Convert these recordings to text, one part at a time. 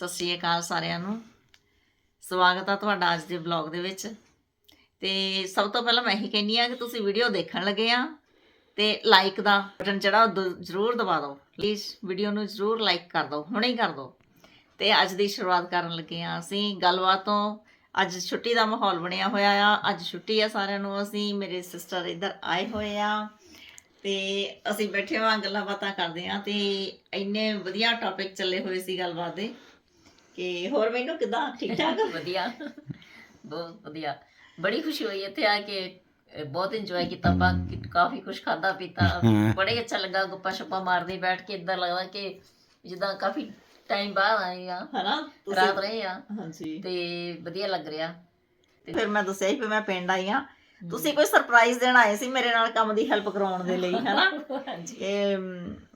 ਸਤਿ ਸ਼੍ਰੀ ਅਕਾਲ ਸਾਰਿਆਂ ਨੂੰ। ਸਵਾਗਤ ਆ ਤੁਹਾਡਾ ਅੱਜ ਦੇ ਵਲੌਗ ਦੇ ਵਿੱਚ। ਤੇ ਸਭ ਤੋਂ ਪਹਿਲਾਂ ਮੈਂ ਇਹੀ ਕਹਿੰਦੀ ਆ ਕਿ ਤੁਸੀਂ ਵੀਡੀਓ ਦੇਖਣ ਲੱਗੇ ਆ ਤੇ ਲਾਈਕ ਦਾ ਬਟਨ ਜਿਹੜਾ ਉਹ ਦ- ਜ਼ਰੂਰ ਦਬਾ ਦਿਓ। ਪਲੀਜ਼ ਵੀਡੀਓ ਨੂੰ ਜ਼ਰੂਰ ਲਾਈਕ ਕਰ ਦਿਓ, ਹੁਣੇ ਹੀ ਕਰ ਦਿਓ। ਤੇ ਅੱਜ ਦੀ ਸ਼ੁਰੂਆਤ ਕਰਨ ਲੱਗੇ ਆ ਅਸੀਂ। ਗੱਲਬਾਤ ਤੋਂ ਅੱਜ ਛੁੱਟੀ ਦਾ ਮਾਹੌਲ ਬਣਿਆ ਹੋਇਆ ਆ। ਅੱਜ ਛੁੱਟੀ ਆ ਸਾਰਿਆਂ ਨੂੰ। ਅਸੀਂ ਮੇਰੇ ਸਿਸਟਰ ਇੱਧਰ ਆਏ ਹੋਏ ਆ। ਤੇ ਅਸੀਂ ਬੈਠੇ ਹਾਂ ਗੱਲਾਂ ਬਾਤਾਂ ਕਰਦੇ ਆ। ਤੇ ਇੰਨੇ ਵਧੀਆ ਟੌਪਿਕ ਚੱਲੇ ਹੋਏ ਸੀ ਗੱਲਬਾਤ ਦੇ। ਕਿ ਹੋਰ ਮੈਨੂੰ ਕਿਦਾਂ? ਠੀਕ ਠਾਕ ਵਧੀਆ। ਬਹੁਤ ਵਧੀਆ। ਬੜੀ ਖੁਸ਼ੀ ਹੋਈ ਇੱਥੇ ਆ ਕੇ। ਬਹੁਤ ਇੰਜੋਏ ਕੀਤਾ ਬਾਕੀ ਕਾਫੀ ਕੁਝ ਖਾਦਾ ਪੀਤਾ। ਬੜੇ ਅੱਛਾ ਲੱਗਾ। ਗੱਪਾਂ ਸ਼ੱਪਾਂ ਮਾਰਦੇ ਬੈਠ ਕੇ ਇਦਾਂ ਲੱਗਦਾ ਕਿ ਜਿੱਦਾਂ ਕਾਫੀ ਟਾਈਮ ਬਾਅਦ ਆਏ ਆ। ਹਨਾ? ਰਾਤ ਰਹੇ ਆ। ਹਾਂਜੀ। ਤੇ ਵਧੀਆ ਲੱਗ ਰਿਹਾ। ਫਿਰ ਮੈਂ ਦੱਸਿਆ ਸੀ ਕਿ ਮੈਂ ਪਿੰਡ ਆਈ ਆ ਤੁਸੀਂ ਕੋਈ ਸਰਪ੍ਰਾਈਜ਼ ਦੇਣ ਆਏ ਸੀ ਮੇਰੇ ਨਾਲ ਕੰਮ ਦੀ ਹੈਲਪ ਕਰਾਉਣ ਦੇ ਲਈ ਹਨਾ?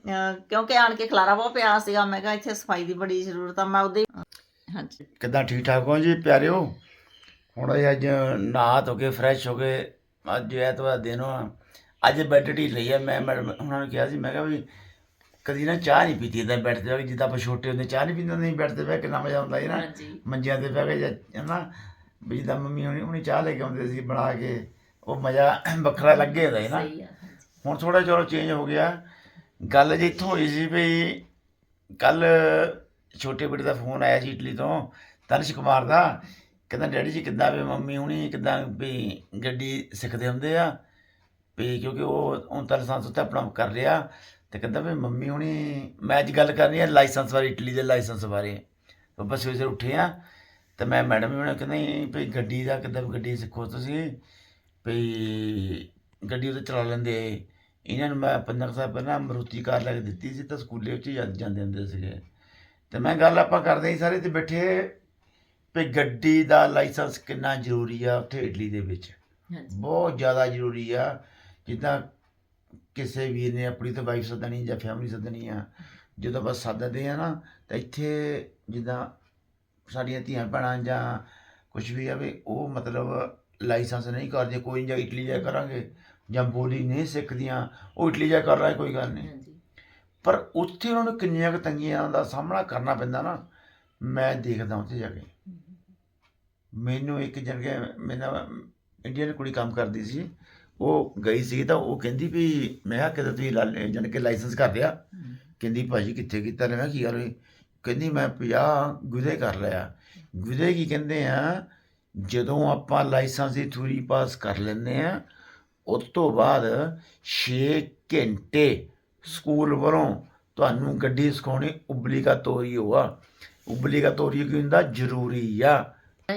ਅਹ, ਕਿਉਂਕਿ ਆਣ ਕੇ ਖਲਾਰਾ ਬਹੁਤ ਪਿਆ ਸੀਗਾ ਮੈਂ ਕਿਹਾ ਇੱਥੇ ਸਫ਼ਾਈ ਦੀ ਬੜੀ ਜ਼ਰੂਰਤ ਆ ਮੈਂ ਉਹਦੇ ਹਾਂਜੀ। ਕਿੱਦਾਂ ਠੀਕ ਠਾਕ ਹੋ ਜੀ ਪਿਆਰਿਓ? ਹੁਣ ਅਸੀਂ ਅੱਜ ਨਹਾ ਧੋ ਕੇ ਫਰੈਸ਼ ਹੋ ਕੇ ਅੱਜ ਐਤਵਾਰ ਦਿਨ ਆ। ਅੱਜ ਬੈੱਡ ਢੀਲ ਲਈ ਹੈ ਮੈਂ ਮੈਡਮ ਉਹਨਾਂ ਨੂੰ ਕਿਹਾ ਸੀ ਮੈਂ ਕਿਹਾ ਵੀ ਕਦੀ ਨਾ ਚਾਹ ਨਹੀਂ ਪੀਤੀ ਇਦਾਂ ਬੈਠ ਤੇ ਜਿੱਦਾਂ ਆਪਾਂ ਛੋਟੇ ਹੁੰਦੇ ਚਾਹ ਨਹੀਂ ਪੀਂਦੇ ਨਹੀਂ ਬੈਠਦੇ ਬਹਿ ਕਿੰਨਾ ਮਜ਼ਾ ਆਉਂਦਾ ਸੀ ਨਾ ਮੰਜਿਆਂ ਤੇ ਬਹਿ ਕੇ ਜਾਂ ਹਨਾ ਵੀ ਜਿੱਦਾਂ ਮੰਮੀ ਹੁਣੀ ਚਾਹ ਲੈ ਕੇ ਆਉਂਦੇ ਸੀ ਬਣਾ ਕੇ। ਉਹ ਮਜ਼ਾ ਵੱਖਰਾ ਲੱਗੇ ਹੁੰਦਾ ਸੀ ਨਾ। ਸਹੀ ਆ। ਹੁਣ ਥੋੜਾ ਚਲੋ ਚੇਂਜ ਹੋ ਗਿਆ। ਗੱਲ ਜੇ ਇੱਥੋਂ ਹੋਈ ਸੀ ਵੀ ਕੱਲ ਛੋਟੇ ਬੇਟੇ ਦਾ ਫੋਨ ਆਇਆ ਸੀ ਇਟਲੀ ਤੋਂ ਤਨਿਸ਼ ਕੁਮਾਰ ਦਾ। ਕਹਿੰਦਾ ਡੈਡੀ ਜੀ ਕਿੱਦਾਂ ਵੀ ਮੰਮੀ ਹੁਣੀ ਕਿੱਦਾਂ ਵੀ ਗੱਡੀ ਸਿੱਖਦੇ ਹੁੰਦੇ ਆ। ਵੀ ਕਿਉਂਕਿ ਉਹ ਹੁਣ ਤਾਂ ਲਾਇਸੈਂਸ ਉੱਤੇ ਆਪਣਾ ਕਰ ਲਿਆ ਤੇ ਕਹਿੰਦਾ ਵੀ ਮੰਮੀ ਹੁਣੀ ਮੈਂ ਅੱਜ ਗੱਲ ਕਰਨੀ ਹੈ ਲਾਇਸੈਂਸ ਬਾਰੇ ਇਟਲੀ ਦੇ ਲਾਇਸੈਂਸ ਬਾਰੇ। ਉਹ ਬਸ ਸਵੇਰੇ ਉੱਠੇ ਆ। ਤੇ ਮੈਂ ਮੈਡਮ ਉਹਨਾਂ ਕਹਿੰਦੇ ਵੀ ਗੱਡੀ ਦਾ ਕਿੱਦਾਂ ਗੱਡੀ ਸਿੱਖੋ ਤੁਸੀਂ। ਵੀ ਗੱਡੀ ਉਹਦੇ ਚਲਾ ਲੈਂਦੇ ਇਹਨਾਂ ਨੂੰ ਮੈਂ 15 ਸਾਲ ਪਹਿਲਾਂ ਮਰੂਤੀ ਕਾਰ ਲੈ ਕੇ ਦਿੱਤੀ ਸੀ ਤਾਂ ਸਕੂਲੇ ਵਿੱਚ ਜਾਂਦੇ ਜਾਂਦੇ ਹੁੰਦੇ ਸੀਗੇ। ਤੇ ਮੈਂ ਗੱਲ ਆਪਾਂ ਕਰਦੇ ਸੀ ਸਾਰੇ ਤੇ ਬੈਠੇ। ਵੀ ਗੱਡੀ ਦਾ ਲਾਇਸੈਂਸ ਕਿੰਨਾ ਜ਼ਰੂਰੀ ਆ ਉੱਥੇ ਇਟਲੀ ਦੇ ਵਿੱਚ? ਬਹੁਤ ਜ਼ਿਆਦਾ ਜ਼ਰੂਰੀ ਆ। ਜਿੱਦਾਂ ਕਿਸੇ ਵੀਰ ਨੇ ਆਪਣੀ ਤਾਂ ਵਾਈਫ ਸੱਦਣੀ ਜਾਂ ਫੈਮਿਲੀ ਸੱਦਣੀ ਆ। ਜਦੋਂ ਬਸ ਸੱਦਦੇ ਆ ਨਾ ਤਾਂ ਇੱਥੇ ਜਿੱਦਾਂ ਸਾਡੀਆਂ ਧੀਆਂ ਭੈਣਾਂ ਜਾਂ ਕੁਝ ਵੀ ਆ ਵੀ ਉਹ ਮਤਲਬ ਲਾਇਸੈਂਸ ਨਹੀਂ ਕਰਦੇ ਕੋਈ ਜਾਂ ਇਟਲੀ ਜਾ ਕਰਾਂਗੇ ਜਾਂ ਬੋਲੀ ਨਹੀਂ ਸਿੱਖਦੀਆਂ ਉਹ ਇਟਲੀ ਜਾ ਕਰ ਰਹਾ ਕੋਈ ਗੱਲ ਨਹੀਂ। ਪਰ ਉੱਥੇ ਉਹਨਾਂ ਨੂੰ ਕਿੰਨੀਆਂ ਕੁ ਤੰਗੀਆਂ ਦਾ ਸਾਹਮਣਾ ਕਰਨਾ ਪੈਂਦਾ ਨਾ ਮੈਂ ਦੇਖਦਾ ਉੱਥੇ ਜਾ ਕੇ। ਮੈਨੂੰ ਇੱਕ ਜਣ ਕੇ ਮੇਰਾ ਇੰਡੀਅਨ ਕੁੜੀ ਕੰਮ ਕਰਦੀ ਸੀ ਉਹ ਗਈ ਸੀ ਤਾਂ ਉਹ ਕਹਿੰਦੀ ਵੀ ਮੈਂ ਕਿਹਾ ਕਿਤੇ ਤੁਸੀਂ ਲਾ- ਜਾਣੀ ਕਿ ਲਾਇਸੈਂਸ ਕਰ ਲਿਆ। ਕਹਿੰਦੀ ਭਾਜੀ ਕਿੱਥੇ ਕੀਤਾ ਨੇ? ਮੈਂ ਕੀ ਗੱਲ ਹੋਈ? ਕਹਿੰਦੀ ਮੈਂ 50 ਗੁਦੇ ਕਰ ਲਿਆ। ਗੁਦੇ ਕੀ ਕਹਿੰਦੇ ਆ? ਜਦੋਂ ਆਪਾਂ ਲਾਇਸੈਂਸ ਦੀ ਥਿਊਰੀ ਪਾਸ ਕਰ ਲੈਂਦੇ ਆ ਉਸ ਤੋਂ ਬਾਅਦ 6 ਘੰਟੇ ਸਕੂਲ ਵੱਲੋਂ ਤੁਹਾਨੂੰ ਗੱਡੀ ਸਿਖਾਉਣੀ ਉਬਲੀਗਾ ਤੋਰੀ ਹੋਆ ਉਬਲੀਗਾ ਤੋਰੀ ਕੀ ਹੁੰਦਾ? ਜ਼ਰੂਰੀ ਆ।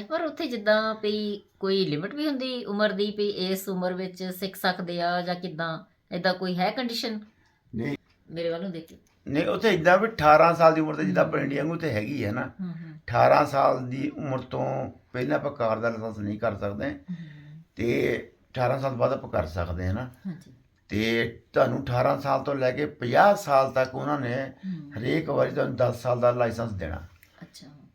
ਪਰ ਉੱਥੇ ਜਿੱਦਾਂ ਵੀ ਕੋਈ ਲਿਮਿਟ ਵੀ ਹੁੰਦੀ ਉਮਰ ਦੀ ਵੀ ਇਸ ਉਮਰ ਵਿੱਚ ਸਿੱਖ ਸਕਦੇ ਆ ਜਾਂ ਕਿਦਾਂ ਇਦਾਂ ਕੋਈ ਹੈ ਕੰਡੀਸ਼ਨ ਨਹੀਂ। ਮੇਰੇ ਵੱਲੋਂ ਦੇਖ ਨਹੀਂ ਉੱਥੇ ਇਦਾਂ ਵੀ 18 ਸਾਲ ਦੀ ਉਮਰ ਤੇ ਜਿੱਦਾਂ ਆਪਾਂ ਇੰਡੀਆ ਨੂੰ ਤੇ ਹੈਗੀ ਹੈ ਨਾ 18 ਸਾਲ ਦੀ ਉਮਰ ਤੋਂ ਪਹਿਲਾਂ ਆਪਾਂ ਕਾਰ ਦਾ ਲਾਇਸੈਂਸ ਨਹੀਂ ਕਰ ਸਕਦੇ। ਤੇ 18 ਸਾਲ ਬਾਅਦ ਆਪਾਂ ਕਰ ਸਕਦੇ ਹਾਂ ਨਾ। ਹਾਂਜੀ। ਤੇ ਤੁਹਾਨੂੰ 18 ਸਾਲ ਤੋਂ ਲੈ ਕੇ 50 ਸਾਲ ਤੱਕ ਉਹਨਾਂ ਨੇ ਹਰੇਕ ਵਾਰੀ ਤੁਹਾਨੂੰ 10 ਸਾਲ ਦਾ ਲਾਇਸੈਂਸ ਦੇਣਾ।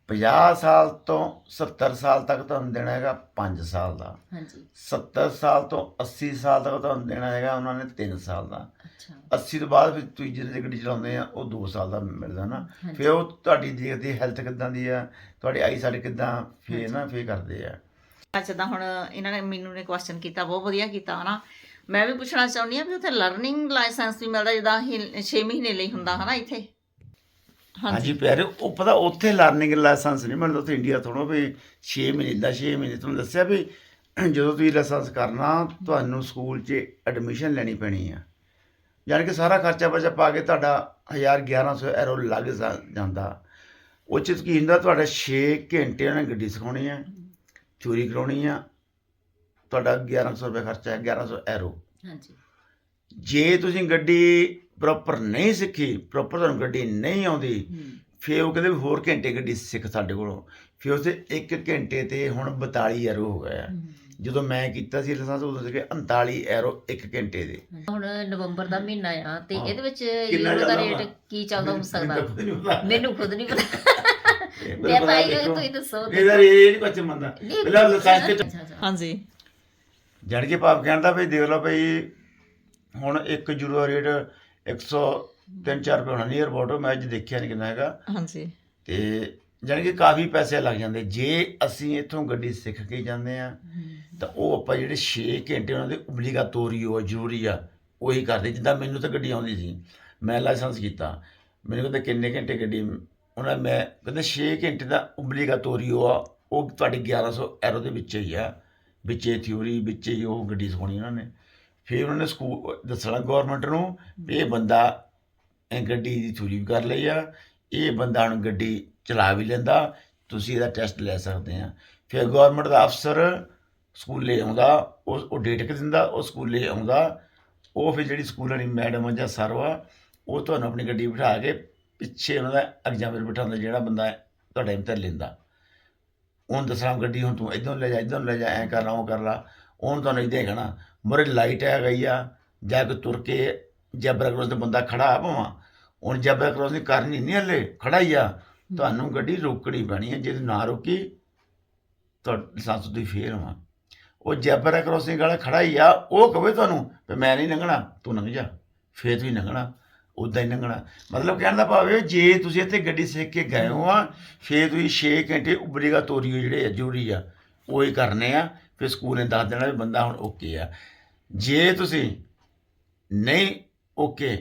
50 ਸਾਲ ਤੋਂ 70 ਸਾਲ ਤੱਕ ਤੁਹਾਨੂੰ ਦੇਣਾ ਹੈਗਾ 5 ਸਾਲ ਦਾ। ਹਾਂਜੀ। 70 ਸਾਲ ਤੋਂ 80 ਸਾਲ ਤੱਕ ਤੁਹਾਨੂੰ ਦੇਣਾ ਹੈਗਾ ਉਹਨਾਂ ਨੇ 3 ਸਾਲ ਦਾ। ਅੱਛਾ। 80 ਤੋਂ ਬਾਅਦ ਫਿਰ ਤੁਸੀਂ ਜਿਹੜੇ ਗੱਡੀ ਚਲਾਉਂਦੇ ਆ ਉਹ 2 ਸਾਲ ਦਾ ਮਿਲਦਾ ਨਾ। ਫਿਰ ਉਹ ਤੁਹਾਡੀ ਦੇਖਦੇ ਹੈਲਥ ਕਿੱਦਾਂ ਦੀ ਆ ਤੁਹਾਡੀ ਆਈ ਸਾਈਡ ਕਿੱਦਾਂ ਫੇਰ ਨਾ ਫੇਰ ਕਰਦੇ ਆ। ਜਿੱਦਾਂ ਹੁਣ ਇਹਨਾਂ ਨੇ ਮੈਨੂੰ ਨੇ ਕੁਐਸਚਨ ਕੀਤਾ ਬਹੁਤ ਵਧੀਆ ਕੀਤਾ ਹਨਾ। ਮੈਂ ਵੀ ਪੁੱਛਣਾ ਚਾਹੁੰਦੀ ਆ ਵੀ ਉੱਥੇ ਲਰਨਿੰਗ ਲਾਇਸੈਂਸ ਵੀ ਮਿਲਦਾ ਜਿੱਦਾਂ 6 ਮਹੀਨੇ ਲਈ ਹੁੰਦਾ ਹਨਾ ਇੱਥੇ? ਹਾਂਜੀ। ਪਿਆਰੇ ਉਹ ਪਤਾ ਉੱਥੇ ਲਰਨਿੰਗ ਲਾਇਸੈਂਸ ਨਹੀਂ ਮਿਲਦਾ ਉੱਥੇ ਇੰਡੀਆ ਥੋੜੋ ਵੀ 6 ਮਹੀਨੇ ਦਾ 6 ਮਹੀਨੇ ਤੁਹਾਨੂੰ ਦੱਸਿਆ ਵੀ ਜਦੋਂ ਤੁਸੀਂ ਲਾਇਸੈਂਸ ਕਰਨਾ ਤੁਹਾਨੂੰ ਸਕੂਲ 'ਚ ਐਡਮਿਸ਼ਨ ਲੈਣੀ ਪੈਣੀ ਆ। ਯਾਨੀ ਕਿ ਸਾਰਾ ਖਰਚਾ ਬਚਾ ਪਾ ਕੇ ਤੁਹਾਡਾ 1000 1100 ਐਰੋ ਲੱਗ ਜਾਂਦਾ। ਉਹ 'ਚ ਕੀ ਹੁੰਦਾ ਤੁਹਾਡਾ 6 ਘੰਟੇ ਉਹਨਾਂ ਗੱਡੀ ਸਿਖਾਉਣੀ ਆ ਚੋਰੀ ਕਰਾਉਣੀ ਆ ਤੁਹਾਡਾ 1100 ਰੁਪਏ ਖਰਚਾ ਹੈ 1100 ਐਰੋ ਹਾਂਜੀ। ਜੇ ਤੁਸੀਂ ਗੱਡੀ ਪ੍ਰੋਪਰ ਨਹੀਂ ਸਿੱਖੀ ਪ੍ਰੋਪਰ ਤੁਹਾਨੂੰ ਗੱਡੀ ਨਹੀਂ ਆਉਂਦੀ ਫਿਰ ਉਹ ਕਹਿੰਦੇ ਵੀ ਹੋਰ ਘੰਟੇ ਗੱਡੀ ਸਿੱਖ ਸਾਡੇ ਕੋਲੋਂ ਫਿਰ ਉਸੇ 1 ਘੰਟੇ ਤੇ ਹੁਣ 42 ਐਰੋ ਹੋ ਗਿਆ। ਜਦੋਂ ਮੈਂ ਕੀਤਾ ਸੀ ਲਾਇਸੈਂਸ ਉਦੋਂ ਸੀਗੇ 39 ਐਰੋ 1 ਘੰਟੇ ਦੇ ਹੁਣ ਨਵੰਬਰ ਦਾ ਮਹੀਨਾ ਆ ਤੇ। ਇਹਦੇ ਵਿੱਚ ਯੂਰੋ ਦਾ ਰੇਟ? ਕੀ ਚੱਲਦਾ ਹੋ ਸਕਦਾ ਮੈਨੂੰ ਖੁਦ ਨਹੀਂ ਪਤਾ। ਇਹ ਮੈਂ ਭਾਈ ਦੇਖੋ। ਤੁਸੀਂ ਦੱਸੋ ਇਹਦਾ ਇਹ ਨਹੀਂ ਕੁਝ ਨਹੀਂ, ਪਹਿਲਾਂ ਲਾਇਸੈਂਸ ਤੇ। ਹਾਂਜੀ ਜੜ ਕੇ ਭਾਵ ਕਹਿੰਦਾ ਵੀ ਦੇਖ ਲਓ ਭਈ ਹੁਣ 1 ਯੂਰੋ ਰੇਟ 100 3-4 ਰੁਪਏ ਹੋਣਾ ਨੀਅਰ ਅਬਾਊਟ ਮੈਂ ਅੱਜ ਦੇਖਿਆ ਨਹੀਂ ਕਿੰਨਾ ਹੈਗਾ। ਹਾਂਜੀ। ਤੇ ਜਾਣੀ ਕਿ ਕਾਫੀ ਪੈਸੇ ਲੱਗ ਜਾਂਦੇ। ਜੇ ਅਸੀਂ ਇੱਥੋਂ ਗੱਡੀ ਸਿੱਖ ਕੇ ਜਾਂਦੇ ਆ ਤਾਂ ਉਹ ਆਪਾਂ ਜਿਹੜੇ 6 ਘੰਟੇ ਉਹਨਾਂ ਦੇ ਉਬਲੀਗਾਟੋਰੀ ਹੋ ਜ਼ਰੂਰੀ ਆ ਉਹੀ ਕਰਦੇ। ਜਿੱਦਾਂ ਮੈਨੂੰ ਤਾਂ ਗੱਡੀ ਆਉਂਦੀ ਸੀ ਮੈਂ ਲਾਇਸੈਂਸ ਕੀਤਾ। ਮੈਨੂੰ ਕਹਿੰਦੇ ਕਿੰਨੇ ਘੰਟੇ ਗੱਡੀ ਉਹਨਾਂ ਮੈਂ ਕਹਿੰਦੇ 6 ਘੰਟੇ ਦਾ ਉਬਲੀਗਾਟੋਰੀ ਆ ਉਹ ਤੁਹਾਡੇ 1100 ਐਰੋ ਦੇ ਵਿੱਚ ਹੀ ਆ। ਵਿੱਚੇ ਥਿਊਰੀ ਵਿੱਚੇ ਹੀ ਉਹ ਗੱਡੀ ਸਿਖਾਉਣੀ ਉਹਨਾਂ ਨੇ। ਫਿਰ ਉਹਨਾਂ ਨੇ ਸਕੂਲ ਦੱਸਣਾ ਗਵਰਨਮੈਂਟ ਨੂੰ ਵੀ ਇਹ ਬੰਦਾ ਇਹ ਗੱਡੀ ਦੀ ਥਿਊਰੀ ਵੀ ਕਰ ਲਈ ਆ, ਇਹ ਬੰਦਾ ਹੁਣ ਗੱਡੀ ਚਲਾ ਵੀ ਲੈਂਦਾ, ਤੁਸੀਂ ਇਹਦਾ ਟੈਸਟ ਲੈ ਸਕਦੇ ਆ। ਫਿਰ ਗਵਰਨਮੈਂਟ ਦਾ ਅਫਸਰ ਸਕੂਲੇ ਆਉਂਦਾ, ਉਹ ਉਹ ਡੇਟ ਕਿ ਦਿੰਦਾ, ਉਹ ਸਕੂਲੇ ਆਉਂਦਾ, ਉਹ ਫਿਰ ਜਿਹੜੀ ਸਕੂਲਾਂ ਦੀ ਮੈਡਮ ਜਾਂ ਸਰ ਵਾ, ਉਹ ਤੁਹਾਨੂੰ ਆਪਣੀ ਗੱਡੀ ਬਿਠਾ ਕੇ ਪਿੱਛੇ ਉਹਨਾਂ ਦਾ ਐਗਜ਼ਾਮਰ ਬਿਠਾਉਂਦਾ, ਜਿਹੜਾ ਬੰਦਾ ਤੁਹਾਡੇ ਇਮਤਿਹਾਨ ਲੈਂਦਾ। ਉਹਨੂੰ ਦੱਸਣਾ ਗੱਡੀ ਹੁਣ ਤੂੰ ਇਧਰੋਂ ਲੈ ਜਾ, ਇਧਰੋਂ ਲੈ ਜਾ, ਐਂ ਕਰ ਲਾ, ਉਹ ਕਰ ਲਾ। ਉਹਨੂੰ ਤੁਹਾਨੂੰ ਇਦਾਂ ਕਹਿਣਾ ਮੋਰੇ ਲਾਈਟ ਹੈ ਗਈ ਆ। ਜਾ ਕੇ ਤੁਰ ਕੇ ਜੈਬਰਾ ਕ੍ਰੋਸ ਤੇ ਬੰਦਾ ਖੜਾ ਆ ਭਾਵਾਂ ਹੁਣ ਜੈਬਰਾ ਕ੍ਰੋਸ ਨਹੀਂ ਕਰਨੀ ਨਹੀਂ ਹਲੇ ਖੜਾ ਹੀ ਆ। ਤੁਹਾਨੂੰ ਗੱਡੀ ਰੋਕਣੀ ਪੈਣੀ ਹੈ। ਜੇ ਨਾ ਰੋਕੀ ਤਾਂ ਲਾਇਸੈਂਸ ਦੀ ਫੇਰ ਹੋਣਾ ਉਹ ਜੈਬਰਾ ਕ੍ਰੋਸਿੰਗ ਵਾਲਾ ਖੜਾ ਹੀ ਆ। ਉਹ ਕਵੇ ਤੁਹਾਨੂੰ ਵੀ ਮੈਂ ਨਹੀਂ ਲੰਘਣਾ ਤੂੰ ਲੰਘ ਜਾ। ਫੇਰ ਤੂੰ ਹੀ ਲੰਘਣਾ। ਉਦਾਂ ਹੀ ਲੰਘਣਾ। ਮਤਲਬ ਕਹਿਣ ਦਾ ਭਾਵ ਇਹ ਜੇ ਤੁਸੀਂ ਇੱਥੇ ਗੱਡੀ ਸਿੱਖ ਕੇ ਗਏ ਹੋ ਆ ਫੇਰ ਤੁਸੀਂ 6 ਘੰਟੇ ਉਬਰੀਗਾ ਤੋਰੀਓ ਜਿਹੜੇ ਆ ਜ਼ਰੂਰੀ ਆ। ਉਹ ਹੀ ਕਰਨੇ ਆ। ਫਿਰ ਸਕੂਲ ਨੇ ਦੱਸ ਦੇਣਾ ਵੀ ਬੰਦਾ ਹੁਣ ਓਕੇ ਆ। ਜੇ ਤੁਸੀਂ ਨਹੀਂ ਓਕੇ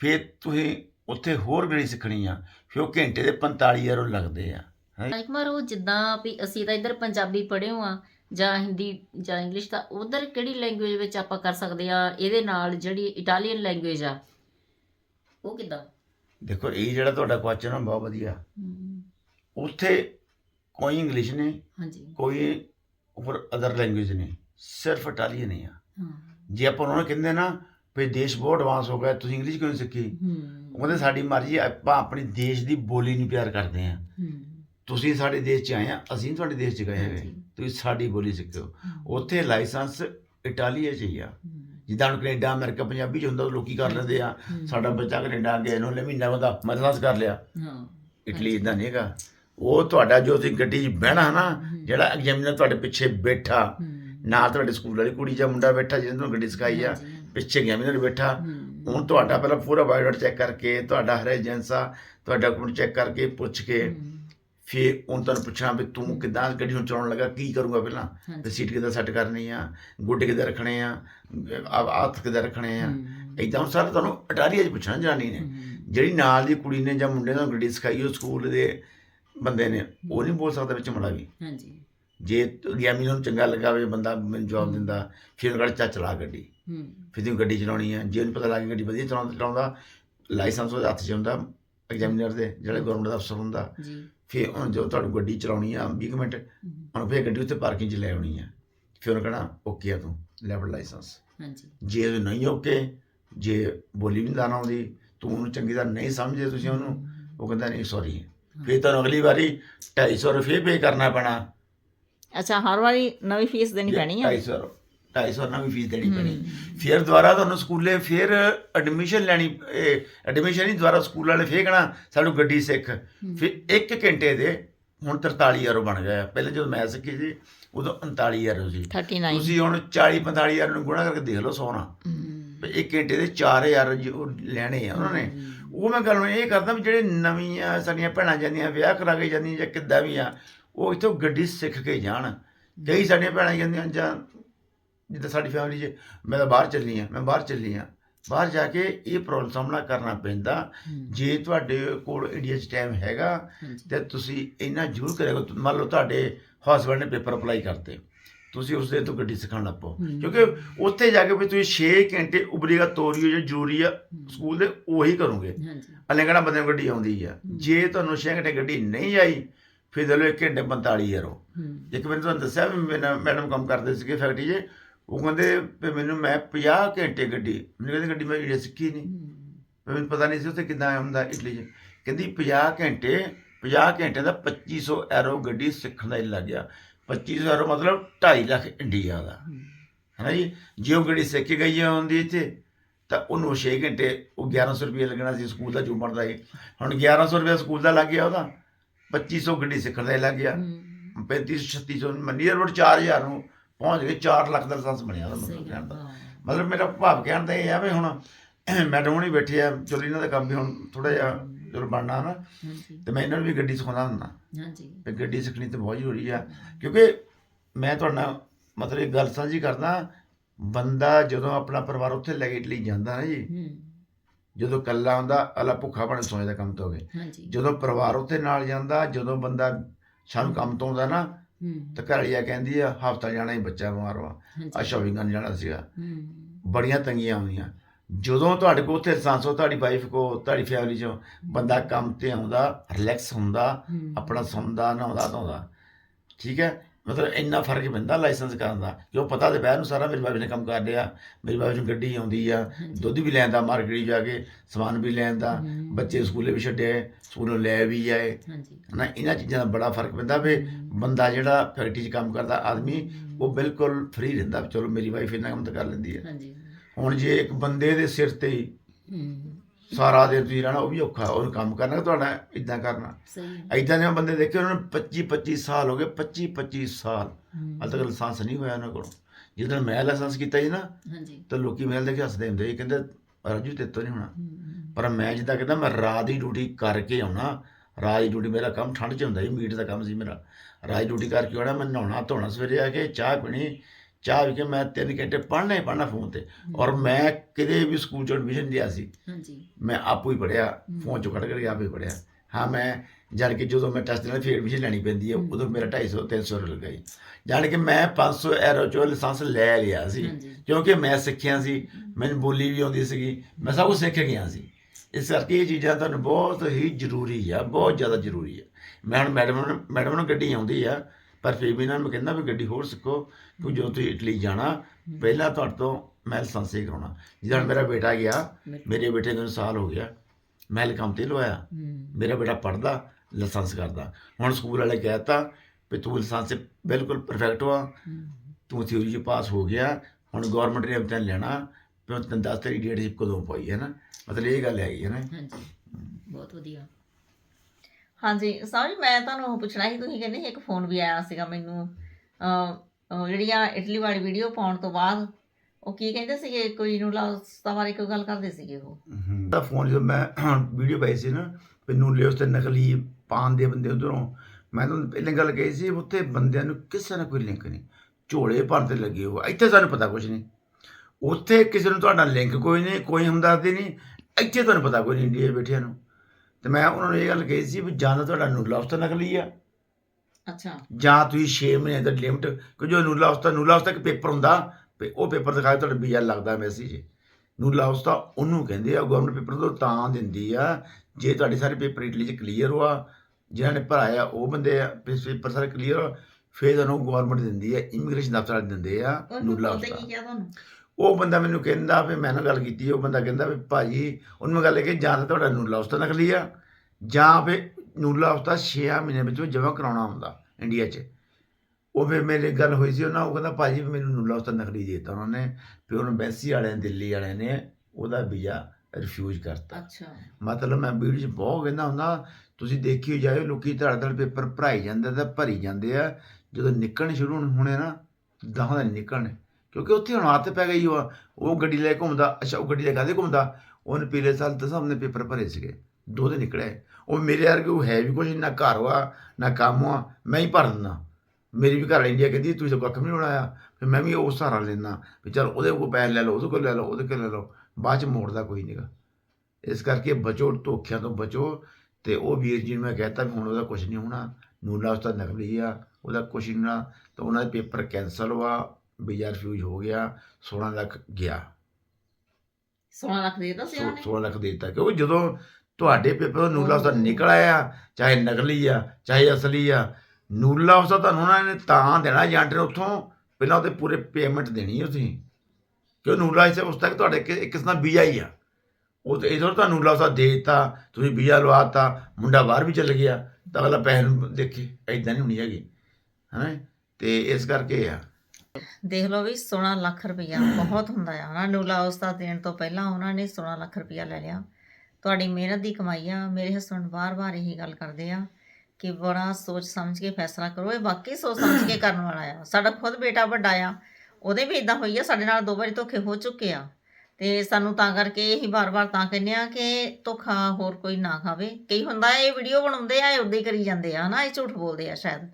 ਫਿਰ ਤੁਸੀਂ ਉੱਥੇ ਹੋਰ ਗੱਡੀ ਸਿੱਖਣੀ ਆ ਫਿਰ ਉਹ ਘੰਟੇ ਦੇ 45 ਯੂਰੋ ਲੱਗਦੇ ਆ। ਰਾਜਕੁਮਾਰ ਉਹ ਜਿੱਦਾਂ ਵੀ ਅਸੀਂ ਤਾਂ ਇੱਧਰ ਪੰਜਾਬੀ ਪੜ੍ਹੇ ਹੋ ਆ ਜਾਂ ਹਿੰਦੀ ਜਾਂ ਇੰਗਲਿਸ਼ ਤਾਂ ਉਧਰ ਕਿਹੜੀ ਲੈਂਗੁਏਜ ਵਿੱਚ ਆਪਾਂ ਕਰ ਸਕਦੇ ਆ? ਇਹਦੇ ਨਾਲ ਜਿਹੜੀ ਇਟਾਲੀਅਨ ਲੈਂਗੁਏਜ ਆ ਉਹ ਕਿੱਦਾਂ? ਦੇਖੋ ਇਹ ਜਿਹੜਾ ਤੁਹਾਡਾ ਕੁਐਸਚਨ ਆ ਬਹੁਤ ਵਧੀਆ। ਉੱਥੇ ਕੋਈ ਇੰਗਲਿਸ਼ ਨਹੀਂ ਹਾਂਜੀ। ਕੋਈ ਹੋਰ ਅਦਰ ਲੈਂਗੁਏਜ ਨਹੀਂ ਸਿਰਫ ਇਟਾਲੀਅਨ ਹੀ ਆ। ਜੇ ਆਪਾਂ ਉਹਨਾਂ ਨੂੰ ਕਹਿੰਦੇ ਨਾ ਵੀ ਦੇਸ਼ ਬਹੁਤ ਐਡਵਾਂਸ ਹੋ ਗਿਆ ਤੁਸੀਂ ਇੰਗਲਿਸ਼ ਕਿਉਂ ਨਹੀਂ ਸਿੱਖੀ? ਹੂੰ। ਉਹ ਕਹਿੰਦੇ ਸਾਡੀ ਮਰਜ਼ੀ ਆਪਾਂ ਆਪਣੀ ਦੇਸ਼ ਦੀ ਬੋਲੀ ਨੂੰ ਪਿਆਰ ਕਰਦੇ ਆ। ਤੁਸੀਂ ਸਾਡੇ ਦੇਸ਼ 'ਚ ਆਏ ਆ ਅਸੀਂ ਨੀ ਤੁਹਾਡੇ ਦੇਸ਼ 'ਚ ਗਏ ਹਾਂਜੀ। ਤੁਸੀਂ ਸਾਡੀ ਬੋਲੀ ਸਿੱਖੋ ਉੱਥੇ ਲਾਇਸੈਂਸ ਇਟਾਲੀਆ 'ਚ ਹੀ ਆ। ਜਿੱਦਾਂ ਹੁਣ ਕੈਨੇਡਾ ਅਮਰੀਕਾ ਪੰਜਾਬੀ 'ਚ ਹੁੰਦਾ ਉਹ ਲੋਕੀ ਕਰ ਲੈਂਦੇ ਆ। ਸਾਡਾ ਬੱਚਾ ਕੈਨੇਡਾ ਗਿਆ ਇਹਨੂੰ ਲੈ ਮਹੀਨਾ ਬੰਦਾ ਲਾਇਸੈਂਸ ਕਰ ਲਿਆ। ਹਾਂ। ਇਟਲੀ ਇਦਾਂ ਨਹੀਂ ਹੈਗਾ। ਉਹ ਤੁਹਾਡਾ ਜੋ ਤੁਸੀਂ ਗੱਡੀ 'ਚ ਬਹਿਣਾ ਨਾ ਜਿਹੜਾ ਐਗਜ਼ਾਮੀਨਰ ਤੁਹਾਡੇ ਪਿੱਛੇ ਬੈਠਾ ਨਾਲ ਤੁਹਾਡੇ ਸਕੂਲ ਵਾਲੀ ਕੁੜੀ ਜਾਂ ਮੁੰਡਾ ਬੈਠਾ ਜਿਹਨੇ ਤੁਹਾਨੂੰ ਗੱਡੀ ਸਿਖਾਈ ਆ ਪਿੱਛੇ ਐਗਜ਼ਾਮੀਨਰ ਬੈਠਾ। ਹੁਣ ਤੁਹਾਡਾ ਪਹਿਲਾਂ ਪੂਰਾ ਬਾਇਓਡਾਟਾ ਚੈੱਕ ਕਰਕੇ ਤੁਹਾਡਾ ਹਰ ਏਜੰਸਾ ਤੁਹਾਡਾ ਡਾਕੂਮੈਂਟ ਚੈੱਕ ਕਰਕੇ ਪੁੱਛ ਕੇ ਫਿਰ ਹੁਣ ਤੁਹਾਨੂੰ ਪੁੱਛਣਾ ਵੀ ਤੂੰ ਕਿੱਦਾਂ ਗੱਡੀ ਨੂੰ ਚਲਾਉਣ ਲੱਗਾ ਕੀ ਕਰੂੰਗਾ ਪਹਿਲਾਂ? ਤੇ ਸੀਟ ਕਿੱਦਾਂ ਸੈੱਟ ਕਰਨੀ ਆ? ਗੁੱਡੇ ਕਿੱਦਾਂ ਰੱਖਣੇ ਆ? ਆ- ਹੱਥ ਕਿੱਦਾਂ ਰੱਖਣੇ ਆ? ਇਦਾਂ ਸਾਰਾ ਤੁਹਾਨੂੰ ਅਟਾਰੀਆ 'ਚ ਪੁੱਛਣਾ ਜਾਣੀ ਨੇ। ਜਿਹੜੀ ਨਾਲ ਦੀ ਕੁੜੀ ਨੇ ਜਾਂ ਮੁੰਡੇ ਨੇ ਗੱਡੀ ਸਿਖਾਈ ਉਹ ਸਕੂਲ ਦੇ ਬੰਦੇ ਨੇ ਉਹ ਨਹੀਂ ਬੋਲ ਸਕਦਾ ਵਿੱਚ ਮੜਾ ਵੀ। ਹਾਂਜੀ। ਜੇ ਗਿਆਮੀ ਨੂੰ ਚੰਗਾ ਲੱਗਾ ਵੀ ਬੰਦਾ ਮੈਨੂੰ ਜਵਾਬ ਦਿੰਦਾ ਫਿਰ ਉਹਨੂੰ ਕਹਿੰਦਾ ਚੱਲ ਗੱਡੀ। ਹੂੰ, ਫਿਰ ਤੂੰ ਗੱਡੀ ਚਲਾਉਣੀ ਆ। ਜੇ ਉਹਨੂੰ ਪਤਾ ਲੱਗ ਗਿਆ ਗੱਡੀ ਵਧੀਆ ਚਲਾਉਂਦਾ ਚਲਾਉਂਦਾ ਲਾਇਸੈਂਸ ਉਹਦੇ ਹੱਥ 'ਚ ਹੁੰਦਾ ਐਗਜ਼ਾਮੀਨਰ ਦੇ ਜਿਹੜਾ ਗਵਰਨਮੈਂਟ ਦਾ ਅਫਸਰ ਹੁੰਦਾ। ਜੀ। ਫਿਰ ਹੁਣ ਜੋ ਤੁਹਾਨੂੰ ਗੱਡੀ ਚਲਾਉਣੀ ਆ 20 ਕੁ ਮਿੰਟ ਹੂੰ, ਹੁਣ ਫਿਰ ਗੱਡੀ ਉੱਤੇ ਪਾਰਕਿੰਗ 'ਚ ਲੈ ਆਉਣੀ ਆ। ਫਿਰ ਉਹਨੇ ਕਹਣਾ ਓਕੇ ਆ ਤੂੰ ਲੈਵਲ ਲਾਇਸੈਂਸ। ਹਾਂਜੀ। ਜੇ ਉਹ ਨਹੀਂ ਓਕੇ ਜੇ ਬੋਲੀ ਵੀ ਨਾ ਆਉਂਦੀ ਤੂੰ ਉਹਨੂੰ ਚੰਗੀ ਤਰ੍ਹਾਂ ਨਹੀਂ ਸਮਝੇ ਤੁਸੀਂ ਉਹਨੂੰ ਉਹ ਕਹਿੰਦਾ ਨਹੀਂ ਸੌਰੀ ਫਿਰ ਤੁਹਾਨੂੰ ਅਗਲੀ ਵਾਰੀ 250 ਰੁਪਏ ਪੇ ਕਰਨਾ ਪੈਣਾ। ਅੱਛਾ ਹਰ ਵਾਰੀ ਨਵੀਂ ਫੀਸ ਦੇਣੀ ਪੈਣੀ ਆ? 250 250 ਨਾਲ ਵੀ ਫੀਸ ਦੇਣੀ ਪੈਣੀ। ਫਿਰ ਦੁਬਾਰਾ ਤੁਹਾਨੂੰ ਸਕੂਲੇ ਫਿਰ ਐਡਮਿਸ਼ਨ ਲੈਣੀ ਐਡਮਿਸ਼ਨ ਹੀ ਦੁਬਾਰਾ ਸਕੂਲ ਵਾਲੇ ਫੇਰ ਕਹਣਾ ਸਾਨੂੰ ਗੱਡੀ ਸਿੱਖ। ਫਿਰ 1 ਘੰਟੇ ਦੇ ਹੁਣ 43 ਯੂਰੋ ਬਣ ਗਿਆ ਪਹਿਲੇ ਜਦੋਂ ਮੈਂ ਸਿੱਖੀ ਸੀ ਉਦੋਂ 39 ਯੂਰੋ ਸੀ। 39 ਤੁਸੀਂ ਹੁਣ 40 45 ਯੂਰੋ ਨੂੰ ਗੁਣਾ ਕਰਕੇ ਦੇਖ ਲਓ ਸੋਨਾ 1 ਘੰਟੇ ਦੇ 4000 ਜੋ ਲੈਣੇ ਆ ਉਹਨਾਂ ਨੇ। ਉਹ ਮੈਂ ਗੱਲ ਇਹ ਕਰਦਾ ਵੀ ਜਿਹੜੇ ਨਵੀਆਂ ਸਾਡੀਆਂ ਭੈਣਾਂ ਜਾਂਦੀਆਂ ਵਿਆਹ ਕਰਾ ਕੇ ਜਾਂਦੀਆਂ ਜਾਂ ਕਿੱਦਾਂ ਵੀ ਆ ਉਹ ਇੱਥੋਂ ਗੱਡੀ ਸਿੱਖ ਕੇ ਜਾਣ। ਕਈ ਸਾਡੀਆਂ ਭੈਣਾਂ ਜਾਂਦੀਆਂ ਜਾਂ ਜਿੱਦਾਂ ਸਾਡੀ ਫੈਮਿਲੀ 'ਚ ਮੈਂ ਤਾਂ ਬਾਹਰ ਚੱਲੀ ਆ ਮੈਂ ਬਾਹਰ ਚੱਲੀ ਆ। ਬਾਹਰ ਜਾ ਕੇ ਇਹ ਪ੍ਰੋਬਲਮ ਸਾਹਮਣਾ ਕਰਨਾ ਪੈਂਦਾ। ਜੇ ਤੁਹਾਡੇ ਕੋਲ ਇੰਡੀਆ 'ਚ ਟਾਈਮ ਹੈਗਾ ਤੇ ਤੁਸੀਂ ਇੰਨਾ ਜ਼ਰੂਰ ਕਰਿਆ ਕਰੋ। ਮੰਨ ਲਓ ਤੁਹਾਡੇ ਹਸਬੰਡ ਨੇ ਪੇਪਰ ਅਪਲਾਈ ਕਰਤੇ। ਤੁਸੀਂ ਉਸ ਦੇ ਤੋਂ ਗੱਡੀ ਸਿੱਖਣ ਲੱਗ ਪਓ। ਕਿਉਂਕਿ ਉੱਥੇ ਜਾ ਕੇ ਵੀ ਤੁਸੀਂ 6 ਘੰਟੇ ਉਬਰੀਗਾ ਤੋਰੀਓ ਜੋ ਜ਼ਰੂਰੀ ਆ ਸਕੂਲ ਦੇ ਉਹੀ ਕਰੋਗੇ। ਹਾਂਜੀ। ਅਲੇ ਕਿਹੜਾ ਬੰਦੇ ਨੂੰ ਗੱਡੀ ਆਉਂਦੀ ਆ। ਜੇ ਤੁਹਾਨੂੰ 6 ਘੰਟੇ ਗੱਡੀ ਨਹੀਂ ਆਈ ਫਿਰ ਦੇ ਲਓ 1 ਘੰਟੇ 45 ਯੂਰੋ ਇੱਕ ਵਾਰ ਤੁਹਾਨੂੰ ਦੱਸਿਆ ਵੀ ਮੇਰਾ ਮੈਡਮ ਕੰਮ ਕਰਦੇ ਸੀਗੇ ਫੈਕਟਰੀ 'ਚ ਉਹ ਕਹਿੰਦੇ ਵੀ ਮੈਨੂੰ ਮੈਂ 50 ਘੰਟੇ ਗੱਡੀ ਮੈਨੂੰ ਕਹਿੰਦੇ ਗੱਡੀ ਮੈਂ ਇੰਡੀਆ ਸਿੱਖੀ ਨਹੀਂ ਮੈਨੂੰ ਪਤਾ ਨਹੀਂ ਸੀ ਉੱਥੇ ਕਿੱਦਾਂ ਹੁੰਦਾ ਇਟਲੀ 'ਚ। ਕਹਿੰਦੀ 50 ਘੰਟੇ 50 ਘੰਟੇ ਦਾ 2500 ਐਰੋ ਗੱਡੀ ਸਿੱਖਣ ਦਾ ਹੀ ਲੱਗ ਗਿਆ। 2500 ਐਰੋ ਮਤਲਬ 2.5 ਲੱਖ ਇੰਡੀਆ ਦਾ। ਹੂੰ, ਹੈ ਜੀ? ਜੇ ਉਹ ਗੱਡੀ ਸਿੱਖ ਗਈ ਹੈ ਹੁੰਦੀ ਇੱਥੇ ਤਾਂ ਉਹਨੂੰ 6 ਘੰਟੇ ਉਹ 1100 ਰੁਪਏ ਲੱਗਣਾ ਸੀ ਸਕੂਲ ਦਾ ਜੋ ਬਣਦਾ ਸੀ ਹੁਣ 1100 ਰੁਪਏ ਸਕੂਲ ਦਾ ਲੱਗ ਗਿਆ ਉਹਦਾ 2500 ਗੱਡੀ ਸਿੱਖਣ ਦਾ ਲੱਗ ਗਿਆ। ਹੂੰ, 3500 3600 ਨੀਅਰ ਅਬਾਊਟ 4000 ਨੂੰ ਪਹੁੰਚ ਗਏ 4 ਲੱਖ ਦਾ ਲਾਇਸੈਂਸ ਬਣਿਆ ਉਹਦਾ ਮਤਲਬ ਕਹਿਣ ਦਾ। ਮਤਲਬ ਮੇਰਾ ਭਾਵ ਕਹਿਣ ਦਾ ਇਹ ਆ ਵੀ ਹੁਣ ਮੈਡਮ ਹੁਣੀ ਬੈਠੇ ਆ ਚਲੋ ਇਹਨਾਂ ਦਾ ਕੰਮ ਵੀ ਹੁਣ ਥੋੜਾ ਜਿਹਾ ਜਦੋਂ ਬਣਨਾ ਨਾ ਹਾਂਜੀ। ਤੇ ਮੈਂ ਇਹਨਾਂ ਨੂੰ ਵੀ ਗੱਡੀ ਸਿਖਾਉਂਦਾ ਹੁੰਦਾ। ਹਾਂਜੀ। ਤੇ ਗੱਡੀ ਸਿੱਖਣੀ ਤੇ ਬਹੁਤ ਜ਼ਰੂਰੀ ਆ। ਕਿਉਂਕਿ ਮੈਂ ਤੁਹਾਡੇ ਮਤਲਬ ਇਹ ਗੱਲ ਸਾਂਝੀ ਕਰਦਾ ਬੰਦਾ ਜਦੋਂ ਆਪਣਾ ਪਰਿਵਾਰ ਉੱਥੇ ਲੈ ਕੇ ਇਟਲੀ ਜਾਂਦਾ ਨਾ ਜੀ ਹੂੰ। ਜਦੋਂ ਕੱਲਾ ਆਉਂਦਾ ਅਲਾ ਭੁੱਖਾ ਬਣ ਸੋਚਦਾ ਕੰਮ ਤੋਂ ਹੋਵੇ ਹਾਂਜੀ। ਜਦੋਂ ਪਰਿਵਾਰ ਉੱਥੇ ਨਾਲ ਜਾਂਦਾ ਜਦੋਂ ਬੰਦਾ ਸ਼ਾਮ ਕੰਮ ਤੋਂ ਆਉਂਦਾ ਨਾ ਹੂੰ। ਤੇ ਘਰ ਵਾਲੀ ਆ ਕਹਿੰਦੀ ਆ ਹਫਤਾ ਜਾਣਾ ਹੀ ਬੱਚਾ ਬਿਮਾਰ ਵਾ। ਆ ਹਾਂਜੀ। ਸ਼ਾਪਿੰਗ ਕਰਨ ਜਾਣਾ ਸੀਗਾ। ਹੂੰ। ਬੜੀਆਂ ਤੰਗੀਆਂ ਆਉਂਦੀਆਂ। ਜਦੋਂ ਤੁਹਾਡੇ ਕੋਲ ਉੱਥੇ ਲਾਇਸੈਂਸ ਹੋ ਤੁਹਾਡੀ ਵਾਈਫ ਕੋ ਤੁਹਾਡੀ ਫੈਮਿਲੀ ਚੋਂ ਬੰਦਾ ਕੰਮ ਤੇ ਆਉਂਦਾ ਰਿਲੈਕਸ ਹੁੰਦਾ ਆਪਣਾ ਸੌਂਦਾ ਨਹਾਉਂਦਾ ਧੋਂਦਾ। ਠੀਕ ਹੈ? ਮਤਲਬ ਇੰਨਾ ਫ਼ਰਕ ਪੈਂਦਾ ਲਾਇਸੈਂਸ ਕਰਨ ਦਾ। ਕਿਉਂ ਪਤਾ ਤੇ ਨੂੰ ਸਾਰਾ ਮੇਰੀ ਵਾਈਫ ਨੇ ਕੰਮ ਕਰ ਲਿਆ ਮੇਰੀ ਵਾਈਫ ਨੂੰ ਗੱਡੀ ਆਉਂਦੀ ਆ। ਦੁੱਧ ਵੀ ਲੈਣ ਦਾ ਮਾਰਕੀਟ ਜਾ ਕੇ ਸਮਾਨ ਵੀ ਲੈਣ ਦਾ ਹੂੰ। ਬੱਚੇ ਸਕੂਲੇ ਵੀ ਛੱਡੇ ਸਕੂਲੋਂ ਲੈ ਵੀ ਜਾਏ ਹਾਂਜੀ। ਹਨਾ ਇਹਨਾਂ ਚੀਜ਼ਾਂ ਦਾ ਬੜਾ ਫ਼ਰਕ ਪੈਂਦਾ ਵੀ ਬੰਦਾ ਜਿਹੜਾ ਫੈਕਟਰੀ 'ਚ ਕੰਮ ਕਰਦਾ ਆਦਮੀ ਉਹ ਬਿਲਕੁਲ ਫ੍ਰੀ ਰਹਿੰਦਾ ਚਲੋ ਮੇਰੀ ਵਾਈਫ ਇੰਨਾ ਕੰਮ ਤਾਂ ਕਰ ਲੈਂਦੀ ਹੈ ਹਾਂਜੀ। ਹੁਣ ਜੇ ਇੱਕ ਬੰਦੇ ਦੇ ਸਿਰ ਤੇ ਹੀ ਸਾਰਾ ਦਿਨ ਤੁਸੀਂ ਰਹਿਣਾ ਉਹ ਵੀ ਔਖਾ ਉਹਨੂੰ ਕੰਮ ਕਰਨਾ ਤੁਹਾਡਾ ਇਦਾਂ ਕਰਨਾ। ਐਦਾਂ ਦੇ ਬੰਦੇ ਦੇਖੇ ਉਹਨਾਂ ਨੂੰ 25 25 ਸਾਲ ਹੋ ਗਏ 25 25 ਸਾਲ। ਹਾਲੇ ਤੱਕ ਲਾਇਸੈਂਸ ਨਹੀਂ ਹੋਇਆ ਉਹਨਾਂ ਕੋਲ। ਜਦੋਂ ਮੈਂ ਲਾਇਸੈਂਸ ਕੀਤਾ ਜੀ ਨਾ ਹਾਂਜੀ। ਤਾਂ ਲੋਕੀ ਮੇਰੇ ਦੇ ਕੇ ਹੱਸਦੇ ਹੁੰਦੇ ਸੀ ਕਹਿੰਦੇ ਰਾਜੂ ਤੇ ਤੋਂ ਨਹੀਂ ਹੋਣਾ। ਪਰ ਮੈਂ ਜਿੱਦਾਂ ਕਹਿੰਦਾ ਮੈਂ ਰਾਤ ਦੀ ਡਿਊਟੀ ਕਰਕੇ ਆਉਣਾ। ਰਾਤ ਦੀ ਡਿਊਟੀ ਮੇਰਾ ਕੰਮ ਠੰਡ 'ਚ ਹੁੰਦਾ ਸੀ ਮੀਟ ਦਾ ਕੰਮ ਸੀ ਮੇਰਾ। ਰਾਤ ਦੀ ਡਿਊਟੀ ਕਰਕੇ ਆਉਣਾ ਮੈਂ ਨਹਾਉਣਾ ਧੋਣਾ ਸਵੇਰੇ ਆ ਕੇ ਚਾਹ ਪੀਣੀ ਚਾਹ ਪੀ ਕੇ ਮੈਂ ਤਿੰਨ ਘੰਟੇ ਪੜ੍ਹਨਾ ਹੀ ਪੜ੍ਹਨਾ ਫੋਨ ਤੇ। ਔਰ ਮੈਂ ਕਿਤੇ ਵੀ ਸਕੂਲ 'ਚ ਐਡਮਿਸ਼ਨ ਲਿਆ ਸੀ। ਹਾਂਜੀ। ਮੈਂ ਆਪੂ ਹੀ ਪੜਿਆ ਫੋਨ 'ਚੋਂ ਕੱਢ ਕੇ ਆਪੇ ਹੀ ਪੜਿਆ ਹਾਂ ਮੈਂ ਜਾਣ ਕੇ ਜਦੋਂ ਮੈਂ ਟੈਸਟ ਦੇਣਾ ਫਿਰ ਐਡਮਿਸ਼ਨ ਲੈਣੀ ਪੈਂਦੀ ਹੈ ਉਦੋਂ ਮੇਰਾ 250 300 ਰੁਪਏ ਲੱਗਾ ਜੀ। ਜਾਣ ਕੇ ਮੈਂ 500 ਐਰੋ ਚੋਂ ਲਾਇਸੈਂਸ ਲੈ ਲਿਆ ਸੀ। ਕਿਉਂਕਿ ਮੈਂ ਸਿੱਖਿਆ ਸੀ ਮੈਨੂੰ ਬੋਲੀ ਵੀ ਆਉਂਦੀ ਸੀਗੀ ਮੈਂ ਸਭ ਕੁਝ ਸਿੱਖ ਗਿਆ ਸੀ। ਇਸ ਕਰਕੇ ਇਹ ਚੀਜ਼ਾਂ ਤੁਹਾਨੂੰ ਬਹੁਤ ਹੀ ਜ਼ਰੂਰੀ ਆ ਬਹੁਤ ਜ਼ਿਆਦਾ ਜ਼ਰੂਰੀ ਆ। ਮੈਂ ਹੁਣ ਮੈਡਮ ਨੂੰ ਮੈਡਮ ਨੂੰ ਗੱਡੀ ਆਉਂਦੀ ਆ ਪਰ ਫਿਰ ਵੀ ਇਹਨਾਂ ਨੂੰ ਕਹਿੰਦਾ ਵੀ ਗੱਡੀ ਹੋਰ ਸਿੱਖੋ ਕਿਉਂ ਜਦੋਂ ਤੁਸੀਂ ਇਟਲੀ ਜਾਣਾ ਪਹਿਲਾਂ ਤੁਹਾਡੇ ਤੋਂ ਮੈਂ ਲਾਇਸੈਂਸ ਹੀ ਕਰਾਉਣਾ। ਜਿੱਦਾਂ ਮੇਰਾ ਬੇਟਾ ਗਿਆ ਮੇਰੇ ਬੇਟੇ ਨੂੰ ਸਾਲ ਹੋ ਗਿਆ ਮੈਂ ਕੰਮ ਤੇ ਲਵਾਇਆ। ਮੇਰਾ ਬੇਟਾ ਪੜਦਾ ਲਾਇਸੈਂਸ ਕਰਦਾ। ਹੁਣ ਸਕੂਲ ਵਾਲੇ ਕਹਿਤਾ ਵੀ ਤੂੰ ਲਾਇਸੈਂਸ ਬਿਲਕੁਲ ਪਰਫੈਕਟ ਹੂੰ। ਤੂੰ ਥਿਊਰੀ 'ਚ ਪਾਸ ਹੋ ਗਿਆ ਹੁਣ ਗਵਰਨਮੈਂਟ ਨੇ ਅਬਤਨ ਲੈਣਾ ਵੀ ਉਹ ਤੈਨੂੰ ਦੱਸ ਤੇਰੀ ਡੇਟ ਸ਼ਿਪ ਕਦੋਂ ਪਾਈ ਹੈ ਨਾ? ਮਤਲਬ ਇਹ ਗੱਲ ਹੈਗੀ ਹੈ ਨਾ। ਹਾਂਜੀ। ਬਹੁਤ ਵਧੀਆ। ਹਾਂਜੀ ਸਾਰੀ ਮੈਂ ਤੁਹਾਨੂੰ ਪੁੱਛਣਾ ਸੀ ਤੁਸੀਂ ਕਹਿੰਦੇ ਸੀ ਇੱਕ ਫੋਨ ਵੀ ਆਇਆ ਸੀਗਾ ਮੈਨੂੰ ਅਹ, ਇਟਲੀ ਵਾਲੀ ਵੀਡੀਓ ਪਾਉਣ ਤੋਂ ਬਾਅਦ ਉਹ ਕੀ ਕਹਿੰਦੇ ਸੀਗੇ ਕੋਈ ਨੂੰ ਲਾਸਤਾ ਬਾਰੇ ਕੋਈ ਗੱਲ ਕਰਦੇ ਸੀਗੇ ਉਹ? ਦਾ ਫੋਨ ਜਦੋਂ ਮੈਂ ਵੀਡੀਓ ਪਾਈ ਸੀ ਨਾ ਮੈਨੂੰ ਲਿਓ ਤੇ ਨਕਲੀ ਪਾਣ ਦੇ ਬੰਦੇ ਉਧਰੋਂ ਮੈਂ ਤੁਹਾਨੂੰ ਪਹਿਲੇ ਗੱਲ ਕਹੀ ਸੀ ਉੱਥੇ ਬੰਦਿਆਂ ਨੂੰ ਕਿਸੇ ਨਾਲ ਕੋਈ ਲਿੰਕ ਨਹੀਂ ਝੋਲੇ ਭਰਨ ਤੇ ਲੱਗੇ ਹੋ ਇੱਥੇ ਸਾਨੂੰ ਪਤਾ ਕੁਝ ਨਹੀਂ। ਉੱਥੇ ਕਿਸੇ ਨੂੰ ਤੁਹਾਡਾ ਲਿੰਕ ਕੋਈ ਨਹੀਂ ਕੋਈ ਹਮਦਰਦੀ ਨਹੀਂ ਇੱਥੇ ਤੁਹਾਨੂੰ ਪਤਾ ਕੋਈ ਨਹੀਂ ਇੰਡੀਆ 'ਚ ਬੈਠਿਆਂ ਨੂੰ। ਤੇ ਮੈਂ ਉਹਨਾਂ ਨੂੰ ਇਹ ਗੱਲ ਕਹੀ ਸੀ ਵੀ ਜਾਂ ਤਾਂ ਤੁਹਾਡਾ ਨੂਲਾ ਉਸਤਾ ਨਕਲੀ ਆ। ਅੱਛਾ। ਜਾਂ ਤੁਸੀਂ 6 ਮਹੀਨੇ ਦਾ ਲਿਮਟ ਕਿ ਜੋ ਨੂਲਾ ਉਸਤਾ ਨੂਲਾ ਉਸਤਾ ਇੱਕ ਪੇਪਰ ਹੁੰਦਾ ਵੀ ਉਹ ਪੇਪਰ ਦਿਖਾਏ ਤੁਹਾਡਾ ਵੀਜ਼ਾ ਲੱਗਦਾ ਮੈਸੇਜ ਨੂਲਾ ਉਸਤਾ ਉਹਨੂੰ ਕਹਿੰਦੇ ਆ ਗਵਰਨਮੈਂਟ ਪੇਪਰ ਤੋਂ ਤਾਂ ਦਿੰਦੀ ਆ ਜੇ ਤੁਹਾਡੇ ਸਾਰੇ ਪੇਪਰ ਇਟਲੀ 'ਚ ਕਲੀਅਰ ਹੋਆ ਜਿਨ੍ਹਾਂ ਨੇ ਭਰਾਇਆ ਉਹ ਬੰਦੇ ਆ ਪੇਪਰ ਸਾਰੇ ਕਲੀਅਰ ਫਿਰ ਤੁਹਾਨੂੰ ਗਵਰਨਮੈਂਟ ਦਿੰਦੀ ਆ ਇਮੀਗ੍ਰੇਸ਼ਨ ਦਫ਼ਤਰ ਦਿੰਦੇ ਆ ਉਹਨੂੰ ਨੂਲਾ ਬੋਲਦੇ ਉਹ ਬੰਦਾ ਮੈਨੂੰ ਕਹਿੰਦਾ ਵੀ ਮੈਂ ਨਾਲ ਗੱਲ ਕੀਤੀ ਉਹ ਬੰਦਾ ਕਹਿੰਦਾ ਵੀ ਭਾਜੀ ਉਹਨੂੰ ਮੈਂ ਗੱਲ ਕਿ ਜਾਂ ਤਾਂ ਤੁਹਾਡਾ ਨੂਲਾ ਉਸਤਾ ਨਕਲੀ ਆ ਜਾਂ ਫਿਰ ਨੂਲਾ ਉਸਤਾ 6 ਮਹੀਨੇ ਵਿੱਚ ਜਮ੍ਹਾਂ ਕਰਾਉਣਾ ਹੁੰਦਾ ਇੰਡੀਆ 'ਚ। ਉਹ ਫਿਰ ਮੇਰੇ ਗੱਲ ਹੋਈ ਸੀ ਉਹਨਾਂ ਉਹ ਕਹਿੰਦਾ ਭਾਜੀ ਵੀ ਮੈਨੂੰ ਨੂਲਾ ਉਸਤਾ ਨਕਲੀ ਦਿੱਤਾ ਉਹਨਾਂ ਨੇ ਫਿਰ ਉਹਨੂੰ ਬੈਂਸੀ ਵਾਲਿਆਂ ਦਿੱਲੀ ਵਾਲਿਆਂ ਨੇ ਉਹਦਾ ਵੀਜ਼ਾ ਰਿਫਿਊਜ਼ ਕਰਤਾ। ਅੱਛਾ। ਮਤਲਬ ਮੈਂ ਵੀਡੀਓ 'ਚ ਬਹੁਤ ਕਹਿੰਦਾ ਹੁੰਦਾ ਤੁਸੀਂ ਦੇਖੀ ਹੋ ਜਾਇਓ ਲੋਕੀ ਧੜ ਧੜ ਪੇਪਰ ਭਰਾਈ ਜਾਂਦੇ ਤਾਂ ਭਰੀ ਜਾਂਦੇ ਆ ਜਦੋਂ ਨਿਕਲਣ ਸ਼ੁਰੂ ਹੋਣੇ ਨਾ ਦਹਾਂ ਦਾ ਨਿਕਲਣ। ਕਿਉਂਕਿ ਉੱਥੇ ਹੁਣ ਆਦਤ ਪੈ ਗਈ ਉਹ ਉਹ ਗੱਡੀ ਲੈ ਕੇ ਘੁੰਮਦਾ, ਅੱਛਾ, ਉਹ ਗੱਡੀ ਲੈ ਕਾਹਦੇ ਘੁੰਮਦਾ। ਉਹਨੇ ਪਿਛਲੇ ਸਾਲ ਤਾਂ ਸਭ ਪੇਪਰ ਭਰੇ ਸੀਗੇ। ਦੋ ਦੇ ਨਿਕਲੇ। ਉਹ ਮੇਰੇ ਵਰਗੇ ਉਹ ਹੈ ਵੀ ਕੁਝ ਨਾ ਘਰ ਵਾ, ਨਾ ਕੰਮ ਵਾ, ਮੈਂ ਹੀ ਭਰ ਦਿੰਦਾ। ਮੇਰੀ ਵੀ ਘਰ ਇੰਡੀਆ ਕਹਿੰਦੀ ਤੁਸੀਂ ਤਾਂ ਕੱਖ ਵੀ ਨਹੀਂ ਬਣਾਇਆ। ਫਿਰ ਮੈਂ ਵੀ ਉਹ ਸਹਾਰਾ ਲੈਂਦਾ ਵੀ ਚਲ ਉਹਦੇ ਕੋਲ ਪੈਸੇ ਲੈ ਲਓ, ਉਹਦੇ ਕੋਲ ਲੈ ਲਓ, ਉਹਦੇ ਕੋਲ ਲੈ ਲਓ। ਬਾਅਦ ਚ ਮੋੜਦਾ ਕੋਈ ਨਹੀਂਗਾ ਇਸ ਕਰਕੇ ਬਚੋ, ਧੋਖਿਆਂ ਤੋਂ ਬਚੋ। ਤੇ ਉਹ ਵੀਰ ਜੀ ਨੂੰ ਮੈਂ ਕਹਿਤਾ ਵੀ ਹੁਣ ਉਹਦਾ ਕੁਝ ਨਹੀਂ ਹੋਣਾ। ਨੂਲਾ ਉਸਤਾ ਨਕਲੀ ਆ, ਉਹਦਾ ਕੁਝ ਨਹੀਂ ਹੋਣਾ। ਤਾਂ ਉਹਨਾਂ ਦੇ ਪੇਪਰ ਕੈਨਸਲ ਵਾ। ਵੀਜ਼ਾ ਰਿਫਿਊਜ਼ ਹੋ ਗਿਆ 16 ਲੱਖ ਗਿਆ। 16 ਲੱਖ ਦੇ ਦਿੱਤਾ ਸੀ ਉਹਨਾਂ? ਨੇ 16 ਲੱਖ ਦੇ ਦਿੱਤਾ ਕਿਉਂਕਿ ਜਦੋਂ ਤੁਹਾਡੇ ਪੇਪਰ ਨੂਲਾ ਉਸਤਾ ਨਿਕਲ ਆਇਆ ਚਾਹੇ ਨਕਲੀ ਆ ਚਾਹੇ ਅਸਲੀ ਆ ਨੂਲਾ ਉਸਤਾ ਤੁਹਾਨੂੰ ਉਹਨਾਂ ਨੇ ਤਾਂ ਦੇਣਾ ਏਜੰਟ ਨੇ ਉੱਥੋਂ ਪਹਿਲਾਂ ਉਹਦੇ ਪੂਰੇ ਪੇਮੈਂਟ ਦੇਣੀ ਹੈ ਤੁਸੀਂ। ਕਿਉਂ ਨੂਲਾ ਇਸੇ ਉਸ ਤੱਕ ਤੁਹਾਡੇ ਇੱਕ ਕਿਸਮ ਦਾ ਵੀਜ਼ਾ ਹੀ ਆ। ਉਹ ਤੇ ਇਧਰ ਤੁਹਾਨੂੰ ਨੂਲਾ ਉਸਤਾ ਦੇ ਦਿੱਤਾ ਤੁਸੀਂ ਵੀਜ਼ਾ ਲਵਾਤਾ ਮੁੰਡਾ ਬਾਹਰ ਵੀ ਚਲ ਗਿਆ ਤਾਂ ਅਗਲਾ ਪੈਸੇ ਨੂੰ ਦੇਖੇ ਐਦਾਂ ਨਹੀਂ ਹੋਣੀ ਹੈਗੀ ਹੈ ਤੇ ਇਸ ਕਰਕੇ ਆ। ਦੇਖ ਲਓ ਵੀ 16 ਲੱਖ ਰੁਪਈਆ ਬਹੁਤ ਹੁੰਦਾ ਆ ਉਹਨਾਂ ਨੂੰ ਉਸਤਾ ਦੇਣ ਤੋਂ ਪਹਿਲਾਂ ਉਹਨਾਂ ਨੇ 16 ਲੱਖ ਰੁਪਈਆ ਲੈ ਲਿਆ। ਤੁਹਾਡੀ ਮਿਹਨਤ ਦੀ ਕਮਾਈ ਆ। ਮੇਰੇ ਹਸਬੰਡ ਵਾਰ ਵਾਰ ਇਹੀ ਗੱਲ ਕਰਦੇ ਆ ਕਿ ਬੜਾ ਸੋਚ ਸਮਝ ਕੇ ਫੈਸਲਾ ਕਰੋ। ਇਹ ਵਾਕਈ ਸੋਚ ਸਮਝ ਕੇ ਕਰਨ ਵਾਲਾ ਆ। ਸਾਡਾ ਖੁਦ ਬੇਟਾ ਵੱਡਾ ਆ। ਉਹਦੇ ਵੀ ਇਦਾਂ ਹੋਈ ਆ, ਸਾਡੇ ਨਾਲ ਦੋ ਵਾਰੀ ਧੋਖੇ ਹੋ ਚੁੱਕੇ ਆ। ਤੇ ਸਾਨੂੰ ਤਾਂ ਕਰਕੇ ਹੀ ਵਾਰ ਵਾਰ ਤਾਂ ਕਹਿੰਦੇ ਆ ਕਿ ਧੋਖਾ ਹੋਰ ਕੋਈ ਨਾ ਖਾਵੇ। ਕਈ ਹੁੰਦਾ ਇਹ ਵੀਡੀਓ ਬਣਾਉਂਦੇ ਆ, ਇਹ ਉਦਾਂ ਹੀ ਕਰੀ ਜਾਂਦੇ ਆ। ਹਨਾ, ਇਹ ਝੂਠ ਬੋਲਦੇ ਆ ਸ਼ਾਇਦ।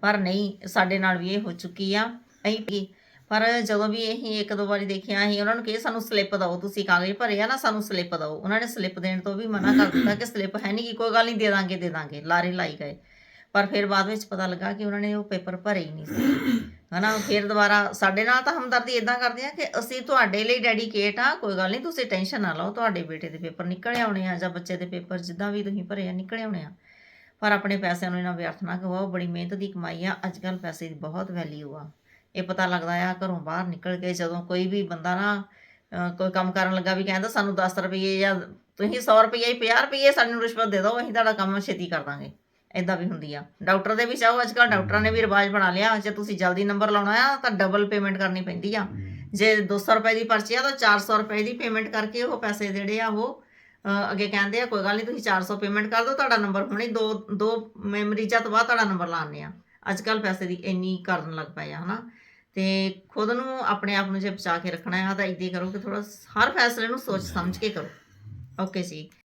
ਪਰ ਨਹੀਂ, ਸਾਡੇ ਨਾਲ ਵੀ ਇਹ ਹੋ ਚੁੱਕੀ ਆ। ਅਸੀਂ ਵੀ। ਪਰ ਜਦੋਂ ਵੀ ਅਸੀਂ ਇੱਕ ਦੋ ਵਾਰੀ ਦੇਖਿਆ ਅਸੀਂ ਉਹਨਾਂ ਨੂੰ ਕਿਹਾ, ਸਾਨੂੰ ਸਲਿੱਪ ਦਿਓ ਤੁਸੀਂ ਕਾਗਜ਼ ਭਰੇ ਆ ਨਾ, ਸਾਨੂੰ ਸਲਿੱਪ ਦਿਓ। ਉਹਨਾਂ ਨੇ ਸਲਿੱਪ ਦੇਣ ਤੋਂ ਵੀ ਮਨਾ ਕਰ ਦਿੱਤਾ ਕਿ ਸਲਿੱਪ ਹੈ ਨਹੀਂ ਕਿ ਕੋਈ ਗੱਲ ਨਹੀਂ ਦੇ ਦਾਂਗੇ ਦੇ ਦਾਂਗੇ, ਲਾਰੇ ਲਾਈ ਗਏ। ਪਰ ਫਿਰ ਬਾਅਦ ਵਿੱਚ ਪਤਾ ਲੱਗਾ ਕਿ ਉਹਨਾਂ ਨੇ ਉਹ ਪੇਪਰ ਭਰੇ ਹੀ ਨਹੀਂ ਸੀ। ਹਨਾ, ਫਿਰ ਦੁਬਾਰਾ ਸਾਡੇ ਨਾਲ ਤਾਂ ਹਮਦਰਦੀ ਇਦਾਂ ਕਰਦੇ ਆ ਕਿ ਅਸੀਂ ਤੁਹਾਡੇ ਲਈ ਡੈਡੀਕੇਟ ਆ, ਕੋਈ ਗੱਲ ਨਹੀਂ ਤੁਸੀਂ ਟੈਨਸ਼ਨ ਨਾ ਲਓ, ਤੁਹਾਡੇ ਬੇਟੇ ਦੇ ਪੇਪਰ ਨਿਕਲ ਆਉਣੇ ਆ ਜਾਂ ਬੱਚੇ ਦੇ ਪੇਪਰ ਜਿੱਦਾਂ ਵੀ ਤੁਸੀਂ ਭਰੇ ਆ, ਨਿਕਲ ਆਉਣੇ ਆ। ਪਰ ਆਪਣੇ ਪੈਸਿਆਂ ਨੂੰ ਇਹਨਾਂ ਵਿਅਰਥ ਨਾ ਗਵਾਓ ਬੜੀ ਮਿਹਨਤ ਦੀ ਕਮਾਈ ਆ, ਅੱਜ ਕੱਲ ਪੈਸੇ ਦੀ ਬਹੁਤ ਵੈਲਿਊ ਆ। ਇਹ ਪਤਾ ਲੱਗਦਾ ਆ ਘਰੋਂ ਬਾਹਰ ਨਿਕਲ ਕੇ ਜਦੋਂ ਕੋਈ ਵੀ ਬੰਦਾ ਨਾ ਕੋਈ ਕੰਮ ਕਰਨ ਲੱਗਾ ਵੀ ਕਹਿੰਦਾ ਸਾਨੂੰ 10 ਰੁਪਏ ਜਾਂ ਤੁਸੀਂ 100 ਰੁਪਏ ਹੀ 50 ਰੁਪਏ ਸਾਨੂੰ ਰਿਸ਼ਵਤ ਦੇ ਦਿਓ, ਅਸੀਂ ਤੁਹਾਡਾ ਕੰਮ ਛੇਤੀ ਕਰ ਦਾਂਗੇ। ਇਦਾਂ ਵੀ ਹੁੰਦੀ ਆ। ਡਾਕਟਰ ਦੇ ਵੀ ਚਾਹੋ ਅੱਜ ਕੱਲ ਡਾਕਟਰਾਂ ਨੇ ਵੀ ਰਿਵਾਜ ਬਣਾ ਲਿਆ, ਜੇ ਤੁਸੀਂ ਜਲਦੀ ਨੰਬਰ ਲਾਉਣਾ ਆ ਤਾਂ ਡਬਲ ਪੇਮੈਂਟ ਕਰਨੀ ਪੈਂਦੀ ਆ। ਜੇ 200 ਰੁਪਏ ਦੀ ਪਰਚੀ ਆ ਤਾਂ 400 ਰੁਪਏ ਦੀ ਪੇਮੈਂਟ ਕਰਕੇ ਉਹ ਪੈਸੇ ਜਿਹੜੇ ਆ ਉਹ ਅੱਗੇ ਕਹਿੰਦੇ ਆ, ਕੋਈ ਗੱਲ ਨਹੀਂ ਤੁਸੀਂ 400 ਪੇਮੈਂਟ ਕਰ ਦਿਓ, ਤੁਹਾਡਾ ਨੰਬਰ ਹੁਣੇ ਦੋ ਦੋ ਮਰੀਜ਼ਾਂ ਤੋਂ ਬਾਅਦ ਤੁਹਾਡਾ ਨੰਬਰ ਲਾਣੇ ਆ। ਅੱਜ ਕੱਲ ਪੈਸੇ ਦੀ ਇੰਨੀ ਕਰਨ ਲੱਗ ਪਏ ਆ, ਹਨਾ? ਤੇ ਖੁਦ ਨੂੰ ਆਪਣੇ ਆਪ ਨੂੰ ਜੇ ਬਚਾ ਕੇ ਰੱਖਣਾ ਆ ਤਾਂ ਇਦਾਂ ਕਰੋ ਕਿ ਥੋੜਾ ਹਰ ਫੈਸਲੇ ਨੂੰ ਸੋਚ ਸਮਝ ਕੇ ਕਰੋ। ਓਕੇ ਜੀ।